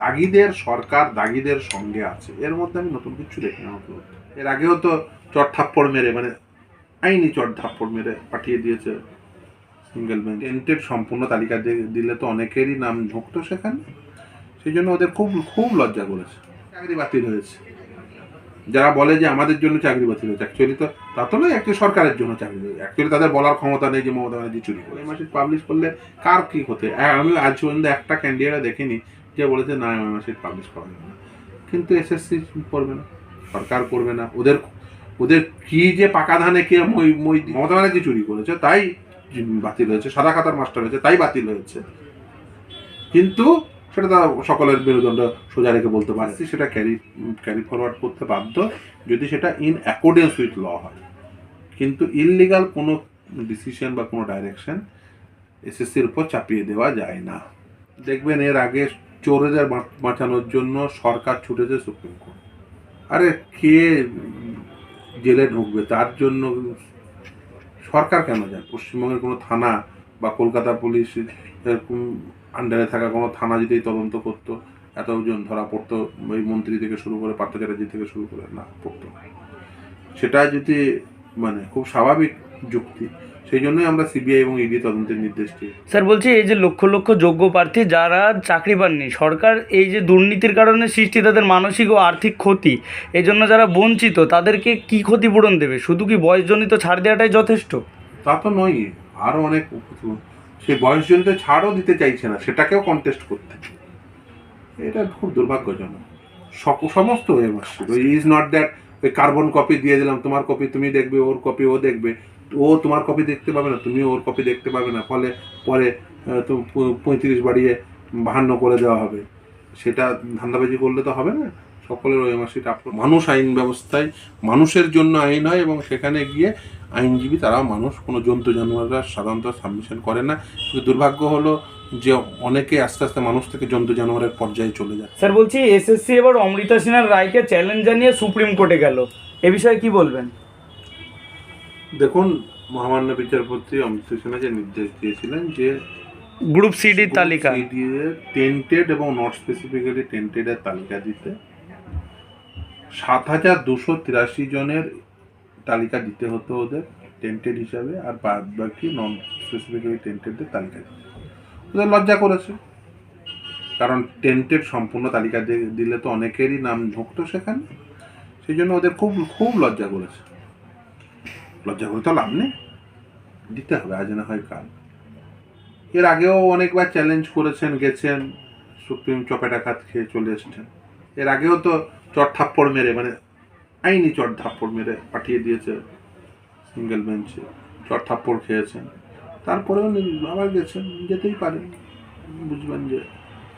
দাগিদের সরকার দাগিদের সঙ্গে আছে। এর মধ্যে আমি নতুন কিছু দেখি না। এর আগেও তো চট থাপ্পড় মেরে মানে আইনি চট থাপ্পড় মেরে পাঠিয়ে দিয়েছে সিঙ্গেল বেঞ্চ টেন্টেড সম্পূর্ণ তালিকা দিলে তো অনেকেরই নাম ঢুকতো সেখানে। সেই জন্য ওদের খুব খুব লজ্জা করেছে। চাকরি বাতিল হয়েছে। যারা বলে যে আমাদের জন্য চাকরি বাতিল হয়েছে অ্যাকচুয়ালি তো তা তো নয়, একটি সরকারের জন্য চাকরি হয়েছে। অ্যাকচুয়ালি তাদের বলার ক্ষমতা নেই যে মমতা ব্যানার্জি চুরি করে। মাসে পাবলিশ করলে কার কি হতে আমি আজ পর্যন্ত একটা ক্যান্ডিডেট দেখিনি। যে বলেছে, না এম মাসে পাবলিশ করা যাবে না। কিন্তু এসএসসি করবে না, সরকার করবে না। ওদের ওদের কি যে পাকা ধানে কে মই মই, মমতা ব্যানার্জি চুরি করেছে, তাই বাতিল হয়েছে। সাদা খাতার মাস্টার হয়েছে, তাই বাতিল হয়েছে। কিন্তু সেটা তারা সকলের মেরুদণ্ড সোজা রেখে বলতে পারে। সেটা ক্যারি ক্যারি ফরওয়ার্ড করতে বাধ্য, যদি সেটা ইন অ্যাকর্ডেন্স উইথ ল হয়। কিন্তু ইললিগাল কোনো ডিসিশন বা কোনো ডাইরেকশন এসএসসির উপর চাপিয়ে দেওয়া যায় না। দেখবেন এর আগে চোরেদের বাঁচানোর জন্য সরকার ছুটেছে সুপ্রিম কোর্ট। আরে কে জেলে ঢুকবে? তার জন্য সরকার কেন যায়? পশ্চিমবঙ্গের কোনো থানা বা কলকাতা পুলিশ এরকম আন্ডারে থাকা কোনো থানা যদি তদন্ত করতো, এতজন ধরা পড়তো ওই মন্ত্রী থেকে শুরু করে পার্থ চ্যাটার্জি থেকে শুরু করে, না, পড়তো সেটা যদি মানে খুব স্বাভাবিক যুক্তি। সেই জন্যই আমরা সিবিআই এবং ইডি তদন্তের নির্দেশ দিই। স্যার বলছি এই যে লক্ষ লক্ষ যোগ্য প্রার্থী যারা চাকরি পাননি সরকার এই যে দুর্নীতির কারণে সৃষ্টি তাদের মানসিক ও আর্থিক ক্ষতি এই জন্য যারা বঞ্চিত তাদেরকে কি ক্ষতিপূরণ দেবে? শুধু কি বয়সজনিত ছাড় দেওয়াটাই যথেষ্ট? তা তো নয় আরও অনেক সে বয়সজনিত ছাড়ও দিতে চাইছে না সেটাকেও কন্টেস্ট করতে। এটা খুব দুর্ভাগ্যজনক। সক- সমস্ত হয়ে ওই ইজ নট দ্যাট ওই কার্বন কপি দিয়ে দিলাম তোমার কপি তুমি দেখবে ওর কপি ও দেখবে। ও তোমার কপি দেখতে পাবে না তুমি ওর কপি দেখতে পাবে না। ফলে পরে তো পঁয়ত্রিশ বাড়িয়ে বাহান্ন করে দেওয়া হবে। সেটা ধান্দাবাজি করলে তো হবে না। সকলের ওই মাসিটা আপলোড মানুষ আইন ব্যবস্থায়, মানুষের জন্য আইন হয় এবং সেখানে গিয়ে আইনজীবী, তারা মানুষ, কোনো জন্তু জানোয়াররা সাধারণত সাবমিশন করে না। কিন্তু দুর্ভাগ্য হলো যে অনেকে আস্তে আস্তে মানুষ থেকে জন্তু জানোয়ারের পর্যায়ে চলে যায়। স্যার, বলছি, এসএসসি এবার অমৃতা সিনহার রায়কে চ্যালেঞ্জ জানিয়ে সুপ্রিম কোর্টে গেল। এ বিষয়ে কি বলবেন? দেখুন মহামান্য বিচারপতি অমিত সিনহা যে নির্দেশ দিয়েছিলেন যে গ্রুপ সিডির তালিকা। টেন্টেড এবং নট স্পেসিফিক্যালি টেন্টেডের তালিকা দিতে। সাত হাজার দুশো তিরাশি জনের তালিকা দিতে হতো ওদের টেন্টেড হিসাবে আর বাদ বাকি নন স্পেসিফিক্যালি টেন্টেডদের তালিকা দিতে। ওদের লজ্জা করেছে। কারণ টেন্টেড সম্পূর্ণ তালিকা দিলে তো অনেকেরই নাম ঢুকতো সেখানে। সেই জন্য ওদের খুব খুব লজ্জা করেছে। লজ্জা করে তো লাভ নেই। দিতে হবে, আজ না হয় কাল। এর আগেও অনেকবার চ্যালেঞ্জ করেছেন, গেছেন, সুপ্রিম চপেটাঘাত খেয়ে চলে এসেছেন। এর আগেও তো চট থাপ্পড় মেরে মানে আইনি চট থাপ্পড় মেরে পাঠিয়ে দিয়েছে সিঙ্গেল বেঞ্চে চট থাপ্পড় খেয়েছেন। তারপরেও আবার গেছেন, যেতেই পারেন। বুঝবেন যে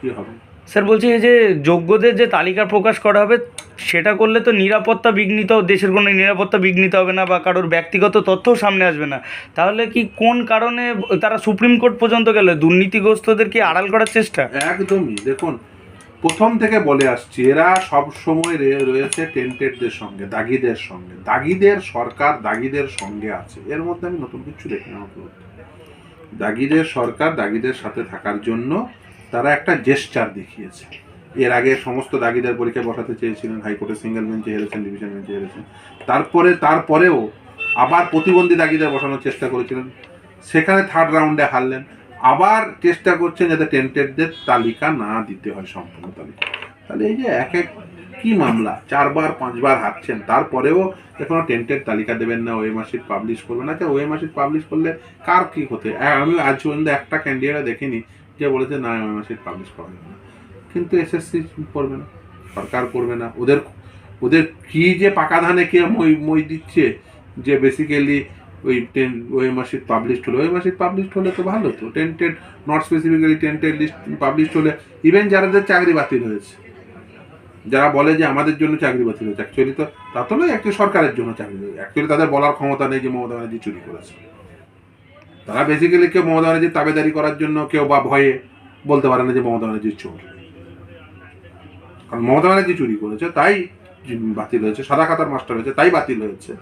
কী হবে। স্যার, বলছি এই যে যোগ্যদের যে তালিকা প্রকাশ করা হবে, সেটা করলে তো নিরাপত্তা বিঘ্নিত, দেশের কোনো নিরাপত্তা বিঘ্নিত হবে না বা কারোর ব্যক্তিগত তথ্যও সামনে আসবে না। তাহলে কি কোন কারণে তারা সুপ্রিম কোর্ট পর্যন্ত গেল? দুর্নীতিগ্রস্তদের কি আড়াল করার চেষ্টা? একদমই। দেখুন, প্রথম থেকে বলে আসছি, এরা সব সময় রয়েছে টেন্টেডদের সঙ্গে, দাগিদের সঙ্গে। দাগিদের সরকার দাগিদের সঙ্গে আছে। এর মধ্যে আমি নতুন কিছু দেখি না দাগিদের সরকার দাগিদের সাথে থাকার জন্য তারা একটা জেস্টার দেখিয়েছে। এর আগে সমস্ত দাগিদের পরীক্ষায় বসাতে চেয়েছিলেন, হাইকোর্টে সিঙ্গেল বেঞ্চে হেরেছেন ডিভিশন বেঞ্চে হেরেছেন। তারপরে, তারপরেও আবার প্রতিবন্ধী দাগিদের বসানোর চেষ্টা করেছিলেন। সেখানে থার্ড রাউন্ডে হারলেন। আবার চেষ্টা করছেন যাতে টেন্টেডদের তালিকা না দিতে হয়, সম্পূর্ণ তালিকা। তাহলে এই যে এক এক কি মামলা? চারবার, পাঁচবার হারছেন। তারপরেও এখনও টেন্টেড তালিকা দেবেন না ওয়ে মাসিট পাবলিশ করবেন না। ওয়ে মাসিট পাবলিশ করলে কার কি হতে আমি আজ পর্যন্ত একটা ক্যান্ডিডেট দেখিনি। যে বলেছে, না মাসিট পাবলিশ করা যাবে না। কিন্তু এসএসসি করবে না, সরকার করবে না। ওদের ওদের কি যে পাকা ধানে কে মই মই দিচ্ছে, যে বেসিক্যালি ওই টেন ওই মাসিক পাবলিশড হলো। ওই মাসিক পাবলিশড হলে তো ভালো তো। Tainted not specifically tainted list published হলে ইভেন যাদের চাকরি বাতিল হয়েছে, যারা বলে যে আমাদের জন্য চাকরি বাতিল হয়েছে অ্যাকচুয়ালি তো তা তো নয় একটি সরকারের জন্য চাকরি অ্যাকচুয়ালি তাদের বলার ক্ষমতা নেই যে মমতা ব্যানার্জি চুরি করেছে। তারা বেসিক্যালি কেউ মমতা ব্যানার্জির তাবেদারি করার জন্য কেউ বা ভয়ে বলতে পারে না যে মমতা ব্যানার্জির চোর। কারণ মমতা ব্যানার্জি চুরি করেছে, তাই বাতিল হয়েছে, সাদা খাতার মাস্টার হয়েছে, তাই বাতিল হয়েছে।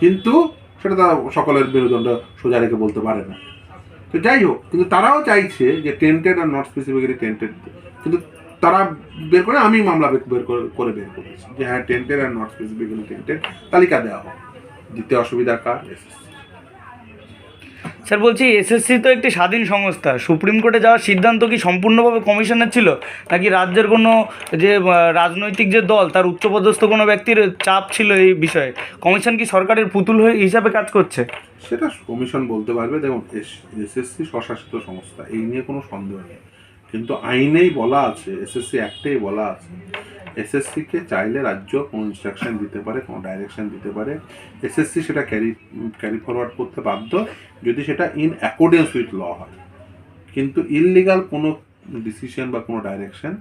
কিন্তু সেটা তারা সকলের মেরুদণ্ড সোজা রেখে বলতে পারে না। তো যাই হোক, কিন্তু তারাও চাইছে যে টেন্টেড আর নট স্পেসিফিক্যালি টেন্টেড কিন্তু তারা বের করে, আমি মামলা বের করে বের করেছি যে হ্যাঁ টেন্টেড আর নট স্পেসিফিক্যালি টেন্টের তালিকা দেওয়া হোক। দিতে অসুবিধা কার? এসএসসি স্যার, বলছি, এসএসসি তো একটি স্বাধীন সংস্থা। সুপ্রিম কোর্টে যাওয়ার সিদ্ধান্ত কি সম্পূর্ণভাবে কমিশনের ছিল? নাকি রাজ্যের কোনো যে রাজনৈতিক যে দল, তার উচ্চপদস্থ কোনো ব্যক্তির চাপ ছিল এই বিষয়ে? কমিশন কি সরকারের পুতুল হয়ে হিসাবে কাজ করছে? সেটা কমিশন বলতে পারবে। দেখুন এসএসসি স্বশাসিত সংস্থা, এই নিয়ে কোনো সন্দেহ নেই। কিন্তু আইনেই বলা আছে, এসএসসি অ্যাক্টেই বলা আছে এসএসসিকে চাইলে রাজ্য কোনো ইনস্ট্রাকশন দিতে পারে, কোনো ডাইরেকশন দিতে পারে। এসএসসি সেটা ক্যারি ক্যারি ফরওয়ার্ড করতে বাধ্য। যদি সেটা ইন অ্যাকর্ডেন্স উইথ ল হয়। কিন্তু ইললিগাল কোনো ডিসিশন বা কোনো ডাইরেকশন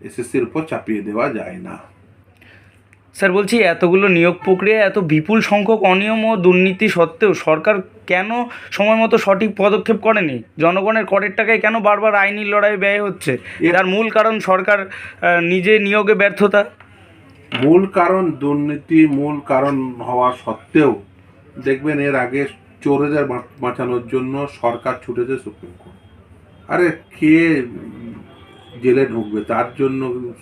এসএসসির উপর চাপিয়ে দেওয়া যায় না। স্যার, বলছি এতগুলো নিয়োগ প্রক্রিয়া, এত বিপুল সংখ্যক অনিয়ম ও দুর্নীতি সত্ত্বেও সরকার কেন সময় মতো সঠিক পদক্ষেপ করেনি? জনগণের করের টাকায় কেন বারবার আইনি লড়াই ব্যয় হচ্ছে? এর- তার মূল কারণ সরকার নিজে নিয়োগে ব্যর্থতা? মূল কারণ দুর্নীতি মূল কারণ হওয়া সত্ত্বেও দেখবেন এর আগে চোরেদের বাঁচানোর জন্য সরকার ছুটেছে সুপ্রিম কোর্ট আরে কে জেলে ঢুকবে? তার জন্য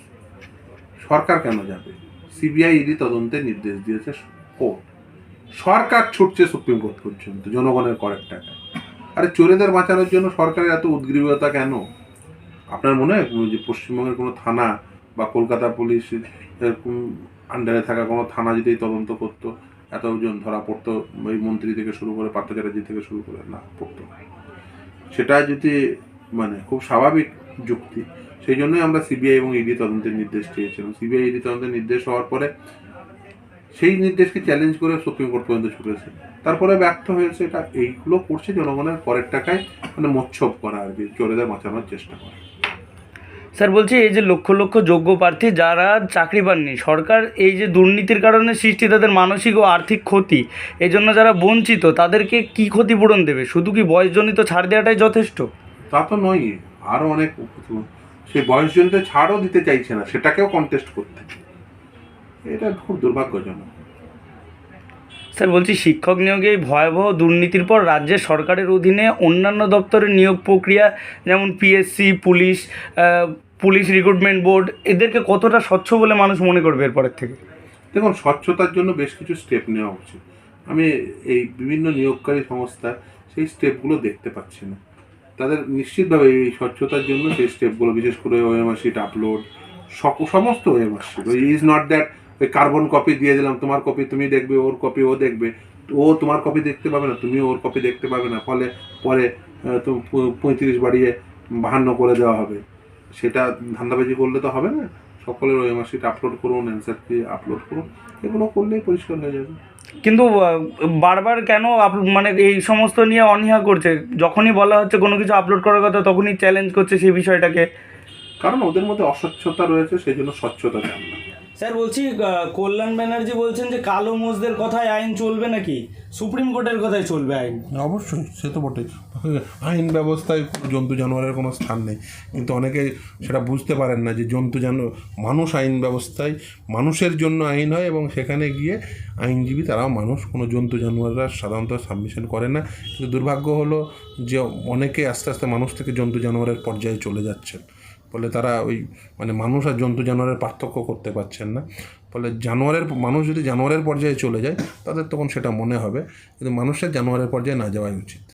সরকার কেন যাবে? সিবিআই ইডি তদন্তের নির্দেশ দিয়েছে কোর্ট। সরকার ছুটছে সুপ্রিম কোর্ট পর্যন্ত, জনগণের করের টাকায় আরে চোরেদের বাঁচানোর জন্য সরকারের এত উদ্গ্রীবতা কেন? আপনার মনে হয় যে পশ্চিমবঙ্গের কোনো থানা বা কলকাতা পুলিশ এরকম আন্ডারে থাকা কোনো থানা যদি তদন্ত করতো, এতজন ধরা পড়তো ওই মন্ত্রী থেকে শুরু করে পার্থ চ্যাটার্জি থেকে শুরু করে, না, পড়তো। সেটা যদি মানে খুব স্বাভাবিক যুক্তি, সেই জন্যই আমরা সিবিআই এবং ইডি তদন্তের নির্দেশ চেয়েছিলাম। সিবিআই ইডি তদন্তের নির্দেশ হওয়ার পরে সেই নির্দেশকে চ্যালেঞ্জ করে সুপ্রিম কোর্ট পর্যন্ত ছুটেছে। তারপরে ব্যর্থ হয়েছে এটা এইগুলো করছে জনগণের পরের টাকায় মানে মোচ্ছব করা আর কি চোরেদের বাঁচানোর চেষ্টা করা। স্যার বলছি এই যে লক্ষ লক্ষ যোগ্য প্রার্থী যারা চাকরি পাননি সরকার এই যে দুর্নীতির কারণে সৃষ্টি তাদের মানসিক ও আর্থিক ক্ষতি এই জন্য যারা বঞ্চিত তাদেরকে কি ক্ষতিপূরণ দেবে? শুধু কি বয়সজনিত ছাড় দেওয়াটাই যথেষ্ট? তা তো নয় আরও অনেক সেই বয়সজনিত ছাড়ও দিতে চাইছে না সেটাকেও কন্টেস্ট করতে। এটা খুব দুর্ভাগ্যজনক। স্যার বলছি শিক্ষক নিয়োগে এই ভয়াবহ দুর্নীতির পর রাজ্যের সরকারের অধীনে অন্যান্য দপ্তরের নিয়োগ প্রক্রিয়া যেমন PSC police police recruitment board এদেরকে কতটা স্বচ্ছ বলে মানুষ মনে করবে এরপরের থেকে? দেখুন স্বচ্ছতার জন্য বেশ কিছু স্টেপ নেওয়া উচিত। আমি এই বিভিন্ন নিয়োগকারী সংস্থা সেই স্টেপগুলো দেখতে পাচ্ছি না। তাদের নিশ্চিতভাবে এই স্বচ্ছতার জন্য সেই স্টেপগুলো বিশেষ করে ওএমআর শিট আপলোড সমস্ত OMR sheet is not that ওই কার্বন কপি দিয়ে দিলাম তোমার কপি তুমি দেখবে ওর কপি ও দেখবে। ও তোমার কপি দেখতে পাবে না তুমি ওর কপি দেখতে পাবে না। ফলে পরে তো পঁয়ত্রিশ বাড়িয়ে বাহান্ন করে দেওয়া হবে। সেটা ধান্দাবাজি করলে তো হবে না। সকলের ওএমআর শিট আপলোড করুন অ্যান্সার কি আপলোড করুন। এগুলো করলেই পরিষ্কার হয়ে যাবে। কিন্তু বারবার কেন মানে এই সমস্ত নিয়ে অনীহা করছে? যখনই বলা হচ্ছে কোনো কিছু আপলোড করার কথা তখনই চ্যালেঞ্জ করছে সেই বিষয়টাকে। কারণ ওদের মধ্যে অস্বচ্ছতা রয়েছে সেই জন্য স্বচ্ছতা চান না। স্যার, বলছি কল্যাণ ব্যানার্জি বলছেন যে কালো মোজদের কথায় আইন চলবে নাকি? সুপ্রিম কোর্টের কথায় চলবে আইন। অবশ্যই, সে তো বটে আইন ব্যবস্থায় জন্তু জানোয়ারের কোনো স্থান নেই। কিন্তু অনেকে সেটা বুঝতে পারেন না যে জন্তু জানো, মানুষ আইন ব্যবস্থায়, মানুষের জন্য আইন হয় এবং সেখানে গিয়ে আইনজীবী, তারাও মানুষ, কোনো জন্তু জানোয়াররা সাধারণত সাবমিশন করে না। কিন্তু দুর্ভাগ্য হলো যে অনেকে আস্তে আস্তে মানুষ থেকে জন্তু জানোয়ারের পর্যায়ে চলে যাচ্ছেন। ফলে তারা ওই মানে মানুষ আর জন্তু জানোয়ারের পার্থক্য করতে পারছেন না। ফলে জানোয়ারের, মানুষ যদি জানোয়ারের পর্যায়ে চলে যায়, তাদের তখন সেটা মনে হবে। কিন্তু মানুষের জানোয়ারের পর্যায়ে না যাওয়াই উচিত।